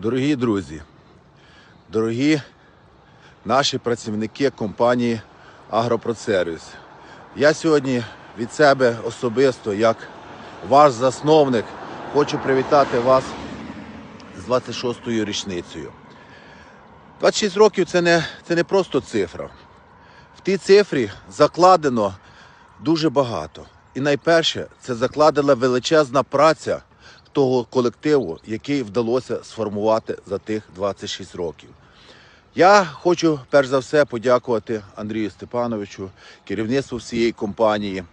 Дорогі друзі, дорогі наші працівники компанії Агропроцервіс. Я сьогодні від себе особисто, як ваш засновник, хочу привітати вас з 26-ю річницею. 26 років це не, це не просто цифра. В тій цифрі закладено дуже багато. І найперше, це закладена величезна праця того колективу, який вдалося сформувати за тих 26 років. Я хочу перш за все подякувати Андрію Степановичу, керівництву всієї компанії,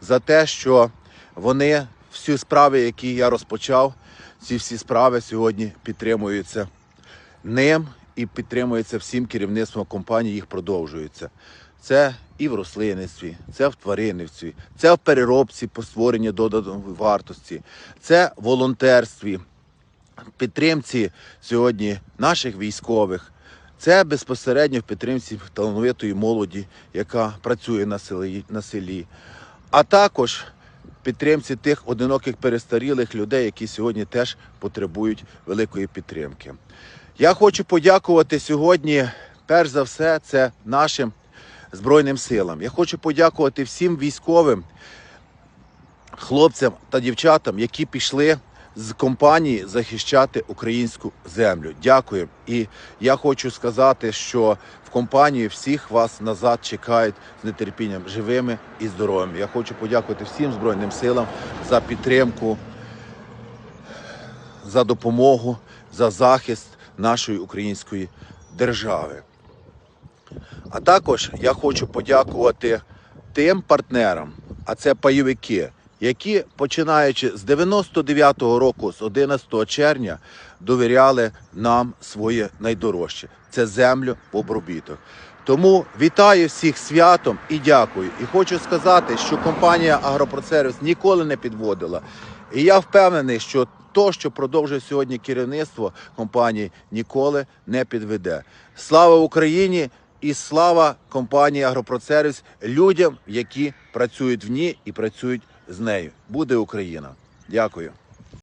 за те, що вони всі справи, які я розпочав, ці всі справи сьогодні підтримуються ним і підтримується всім керівництвом компанії, їх продовжується. Це і в рослинництві, це в тваринництві, це в переробці по створенню доданої вартості, це в волонтерстві, підтримці сьогодні наших військових. Це безпосередньо в підтримці талановитої молоді, яка працює на селі, на селі. А також підтримці тих одиноких перестарілих людей, які сьогодні теж потребують великої підтримки. Я хочу подякувати сьогодні, перш за все, це нашим Збройним силам. Я хочу подякувати всім військовим хлопцям та дівчатам, які пішли з компанії захищати українську землю. Дякую. І я хочу сказати, що в компанії всіх вас назад чекають з нетерпінням живими і здоровими. Я хочу подякувати всім Збройним силам за підтримку, за допомогу, за захист нашої української держави. А також я хочу подякувати тим партнерам, а це пайовики, які починаючи з 99-го року, з 11 червня, довіряли нам своє найдорожче це землю обробіток. Тому вітаю всіх святом і дякую. І хочу сказати, що компанія Агропроцервіс ніколи не підводила. І я впевнений, що то, що продовжує сьогодні керівництво компанії, ніколи не підведе. Слава Україні! І слава компанії Агропроцервіс людям, які працюють в ній і працюють з нею. Буде Україна. Дякую.